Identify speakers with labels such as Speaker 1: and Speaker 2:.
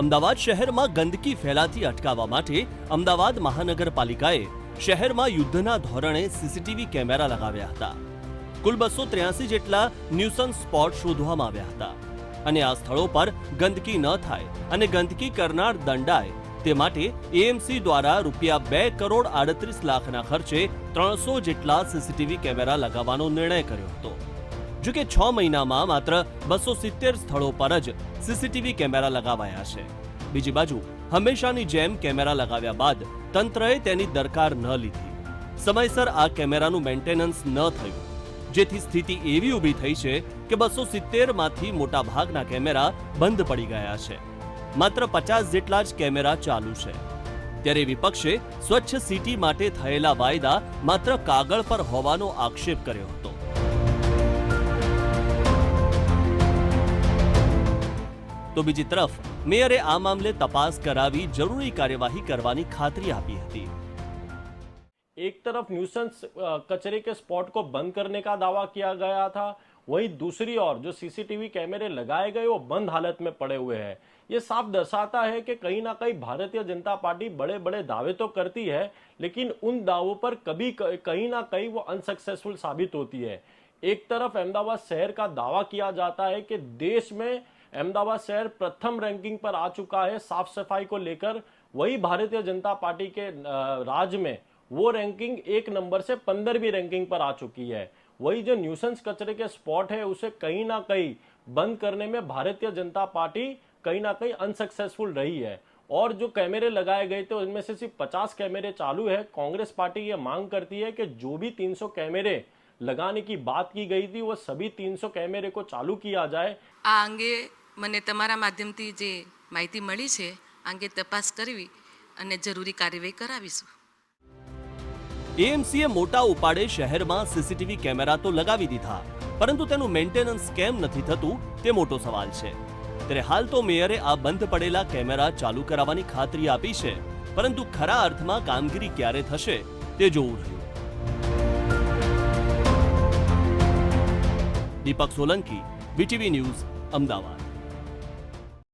Speaker 1: અમદાવાદ શહેરમાં ગંદકી ફેલાતી અટકાવવા માટે અમદાવાદ મહાનગરપાલિકાએ શહેરમાં યુદ્ધના ધોરણે સીસીટીવી કેમેરા લગાવ્યા હતા. કુલ બસો ત્ર્યાસી જેટલા ન્યુસન સ્પોટ શોધવામાં આવ્યા હતા. અને આ સ્થળો પર ગંદકી ન થાય અને ગંદકી કરનાર દંડાય. તે માટે એએમસી દ્વારા રૂપિયા બે કરોડ આડત્રીસ લાખના ખર્ચે ત્રણસો જેટલા સીસીટીવી કેમેરા લગાવવાનો નિર્ણય કર્યો હતો. જો કે છ મહિનામાં માત્ર બસો સિત્તેર સ્થળો પર જ સીસીટીવી કેમેરા લગાવાયા છે. બીજી બાજુ, હંમેશાની જેમ કેમેરા લગાવ્યા બાદ તંત્રએ તેની દરકાર ન લીધી. સમયસર આ કેમેરાનું મેન્ટેનન્સ ન થયું. જેથી સ્થિતિ એવી ઊભી થઈ છે કે બસો સિત્તેરમાંથી મોટા ભાગના કેમેરા બંધ પડી ગયા છે. માત્ર પચાસ જેટલા જ કેમેરા ચાલુ છે. ત્યારે વિપક્ષે સ્વચ્છ સિટી માટે થયેલા વાયદા માત્ર કાગળ પર હોવાનો આક્ષેપ કર્યો હતો. તો બીજી તરફ મેયરે આ મામલે તપાસ કરાવી જરૂરી કાર્યવાહી કરવાની ખાતરી આપી હતી
Speaker 2: एक तरफ न्यूसेंस अ, कचरे के स्पॉट को बंद करने का दावा किया गया था वहीं दूसरी ओर जो सीसीटीवी कैमरे लगाए गए वो बंद हालत में पड़े हुए हैं ये साफ दर्शाता है कि कहीं ना कहीं भारतीय जनता पार्टी बड़े बड़े दावे तो करती है लेकिन उन दावों पर कभी क- कहीं ना कहीं वो अनसक्सेसफुल साबित होती है एक तरफ अहमदाबाद शहर का दावा किया जाता है कि देश में अहमदाबाद शहर प्रथम रैंकिंग पर आ चुका है। साफ़ सफ़ाई को लेकर वही भारतीय जनता पार्टी के राज्य में वो रैंकिंग एक नंबर से पंद्रहवीं रैंकिंग पर आ चुकी है। वही जो न्यूसेंस कचरे के स्पॉट है, उसे कहीं ना कहीं बंद करने में भारतीय जनता पार्टी कहीं ना कहीं अनसक्सेसफुल रही है। और जो कैमरे लगाए गए थे, उनमें से सिर्फ़ पचास कैमरे चालू है। कांग्रेस पार्टी ये मांग करती है कि जो भी 300 कैमरे लगाने की बात की गई थी, वो सभी 300 कैमरे को चालू किया जाए।
Speaker 3: आगे મને તમારા માધ્યમથી જે માહિતી મળી છે, આ અંગે તપાસ કરવી અને જરૂરી કાર્યવાહી કરાવીશું.
Speaker 1: એએમસીએ મોટા ઉપાડે શહેરમાં સીસીટીવી કેમેરા તો લગાવી દીધા, પરંતુ તેનું મેન્ટેનન્સ કેમ નથી થતું, તે મોટો સવાલ છે. ત્યારે હાલ તો મેયરે આ બંધ પડેલા કેમેરા ચાલુ કરાવવાની ખાતરી આપી છે, પરંતુ ખરા અર્થમાં કામગીરી ક્યારે થશે, તે જોવું રહ્યું. Deepak Solanki, VTV news, Ahmedabad.